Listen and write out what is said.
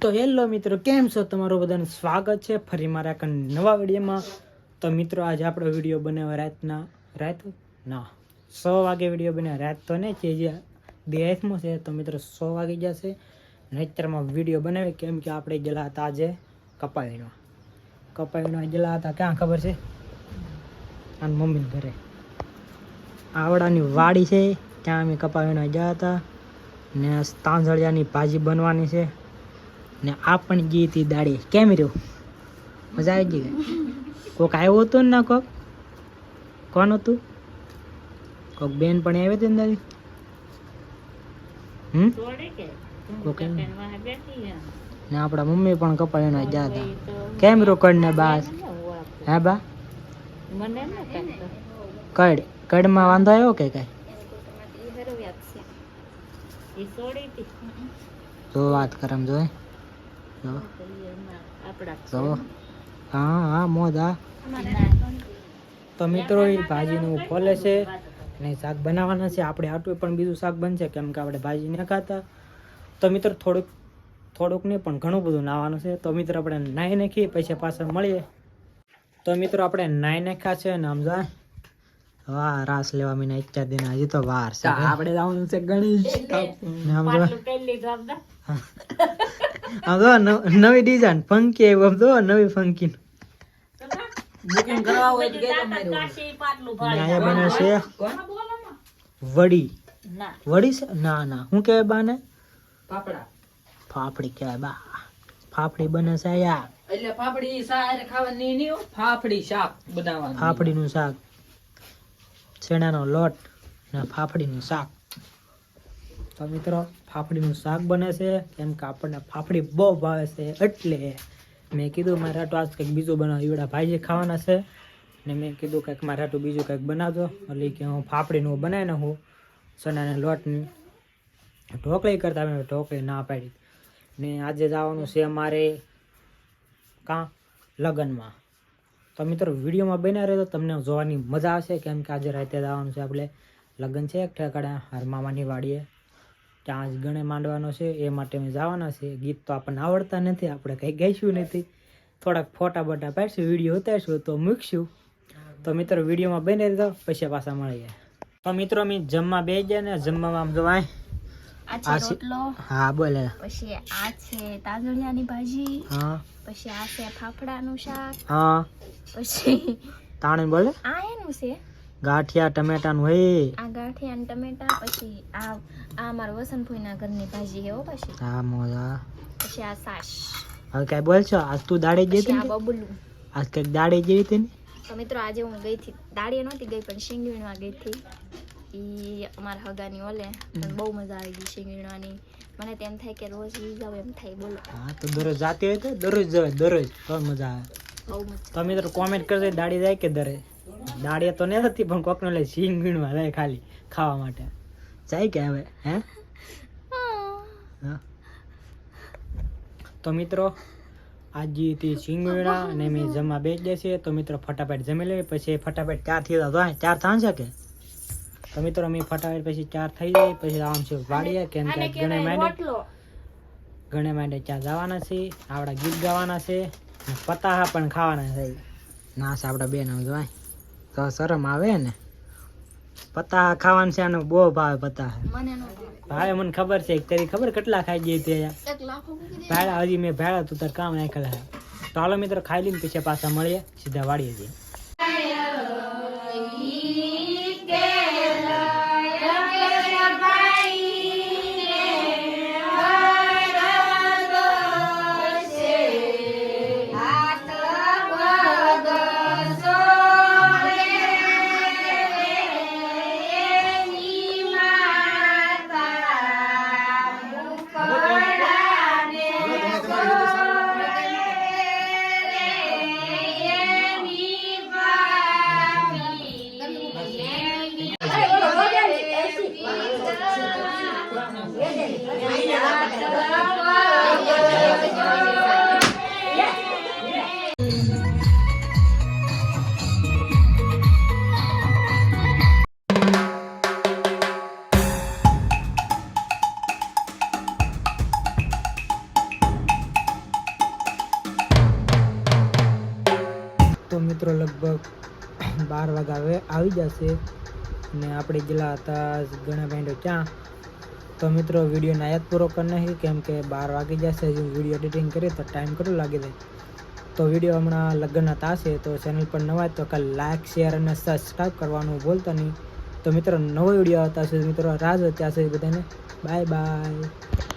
તો હેલો મિત્રો, કેમ છો? તમારું બધાનું સ્વાગત છે ફરી મારા એક નવા વિડીયોમાં. તો મિત્રો, આજે આપણો વીડિયો બનાવ્યો રાતના રાત ના સો વાગે વીડિયો બનાવ્યો રાત તો નહીં છે જે દેશમાં છે તો મિત્રો સો વાગી જશે. અને અત્યારમાં વીડિયો બનાવી કેમ કે આપણે ગયેલા હતા આજે કપાવીનો. કપાવીનો ગયેલા હતા, ક્યાં ખબર છે? અને મમ્મી ઘરે. આવડાની વાડી છે, ત્યાં અમે કપાવીનો ગયા હતા. ને તાંજળિયાની ભાજી બનવાની છે. ને આ પણ ગઈ હતી દાડી કેમ રહ્યો? મજા આવી ગઈ કોક આવ્યો હતો ને ના કોક? કોણ હતું? કોક બેન પણ આવી હતી ને દાદી હમ? કોક ને આપણા મમ્મી પણ કપાવીને ગયા હતા. કેમ રોકડ ને બાસ હે બા? કડ. કડમાં વાંધો આવ્યો કે કઈ? જો વાત કરમ જો જો. જો. હા હા મોદા તો મિત્રો એ ભાજીનું ખોલે છે અને શાક બનાવવાના છે. આપણે આટલું પણ બીજું શાક બનશે કેમ કે આપણે ભાજી ન ખાતા. તો મિત્રો, થોડુંક થોડુંક નહીં પણ ઘણું બધું નાવાનું છે. તો મિત્રો, આપણે નાહી નાખીએ, પછી પાછળ મળીએ. તો મિત્રો, આપણે નાહી નાખ્યા છે અને આમ જાય વાહ રાસ લેવા મીના ચાર દિન હજી તો વાર છે આપણે જવાનું છે ગણેશ. આમ જો આમ જો નવી ડિઝાઇન ફંકી આવ્યું આમ જો નવી ફંકી અહીંયા બને છે? વડી. વડી છે? ના ના. શું કહેવાય બાને? પાપડા ફાફડી કહેવાય બા. ફાફડી બને છે એટલે ફાફડી શાક ખાવાની નહીં ફાફડી શાક બનાવવાનું. ફાફડીનું શાક. છેણાનો લોટ ને ફાફડીનું શાક. તો મિત્રો, ફાફડીનું શાક બને છે, કેમ કે આપણને ફાફડી બહુ ભાવે છે, એટલે મેં કીધું મારે હાટું આજ કંઈક બીજું બનાવ. ઈવડા ભાઈ ખાવાના છે, ને મેં કીધું કંઈક મારે હાટું બીજું કંઈક બનાવજો. એટલે કે હું ફાફડીનું બનાવીને હું ચણાને લોટની ઢોકળી કરતા મેં ઢોકળી ના પાડી. ને આજે જવાનું છે અમારે કાં લગ્નમાં. તો મિત્રો, વિડીયોમાં બન્યા રહે તો તમને જોવાની મજા આવશે કેમ કે આજે રાતે જવાનું છે આપણે. લગ્ન છે એક ઠેકાડે હરમામાની વાડીએ. ત્યાં જ ગણે માંડવાનો છે. એ માટે અમે જવાના છે. ગીત તો આપણને આવડતા નથી. આપણે કંઈ ગાઈશું નથી. થોડાક ફોટા બોટા પાડશું, વીડિયો ઉતારશું, તો મૂકશું. તો મિત્રો, વિડીયોમાં બની રહેતો પછી પાછા મળીએ. તો મિત્રો, અમે જમવા બે ગયા ને, જમવામાં આમ જોવાય આ છે રોટલો હા બોલે. પછી આ છે તાંદળિયાની ભાજી હા. પછી આ છે ફાફડાનું શાક હા. પછી તાણે બોલે? આ એનું છે? ગાંઠિયા ટમેટાનું હે. આ ગાંઠિયા અને ટમેટા પછી આ આ અમારા વસંતભાઈના ઘરની ભાજી હે પછી. હા મોજા પછી આ સાસ. હવે કઈ બોલ છો? આજ તું દાડે ગઈ હતી આ ને બબલું. આજ કંઈક દાડે ગઈ હતી ને? તો મિત્રો આજે હું ગઈ હતી દાડીએ નહોતી ગઈ પણ શિંગીણવા ગઈ હતી. ઈ અમારા હગાની ઓલે પણ બહુ મજા આવી ગઈ શિંગીણવાની મને તેમ થાય કે રોજ ઈ જાવ એમ થાય બોલો. હા તો દરરોજ જાતી હોય તો દરરોજ જવાય દરરોજ. તો મજા આવે. બહુ મજા તો મિત્રો કોમેન્ટ કરજો દાડી જાય કે દરે. દાડી તો નહીં હતી પણ કોકનો લે સિંગ વીણવા લે ખાલી ખાવા માટે. જાય કે હવે હે? હા. તો મિત્રો આજે તે સિંગવીણા અને મેં જમા બેસી જશે તો મિત્રો ફટાફટ જમી લેવી પછી ફટાફટ ચારથી ચાર થાય છે કે? તો મિત્રો અમે ફટાફટ પછી ચાર થઈ જાય પછી આમ છે વાડીએ કેમ કે ગણે માંડે ગણે માંડે ત્યાં જવાના છે આપણા ગીત ગાવાના છે પતાહા પણ ખાવાના છે. ના છે આપણા બેન આમ જોવાય. તો શરમ આવે ને? પતાહા ખાવાનું છે આનો બહુ ભાવે પતાહા. ભાવે. મને ખબર છે તારી ખબર કેટલા ખાઈ ગઈ તે ભાડા હજી મેં ભેળા તું તાર કામ નાખેલા તો હાલો મિત્રો ખાઈ લઈને પછી પાછા મળીએ સીધા વાળીએ જઈએ બાર વાગે આવી જશે. અને આપણે ગયેલા હતા ઘણા ભાઈઓ ક્યાં તો મિત્રો વીડિયો નાયાત પૂરો કરી નાખી. કેમ કે બાર વાગી જશે, હજુ વીડિયો એડિટિંગ કરીએ તો ટાઈમ કેટલો લાગી જાય. તો વીડિયો હમણાં લગ્નના તાશે તો ચેનલ પર નવા તો કાલ લાઇક શેર અને સબસ્ક્રાઈબ કરવાનું ભૂલતા નહીં. તો મિત્રો, નવો વીડિયો સુધી મિત્રો, રાહ જોતા સુધી બધાને. Bye bye.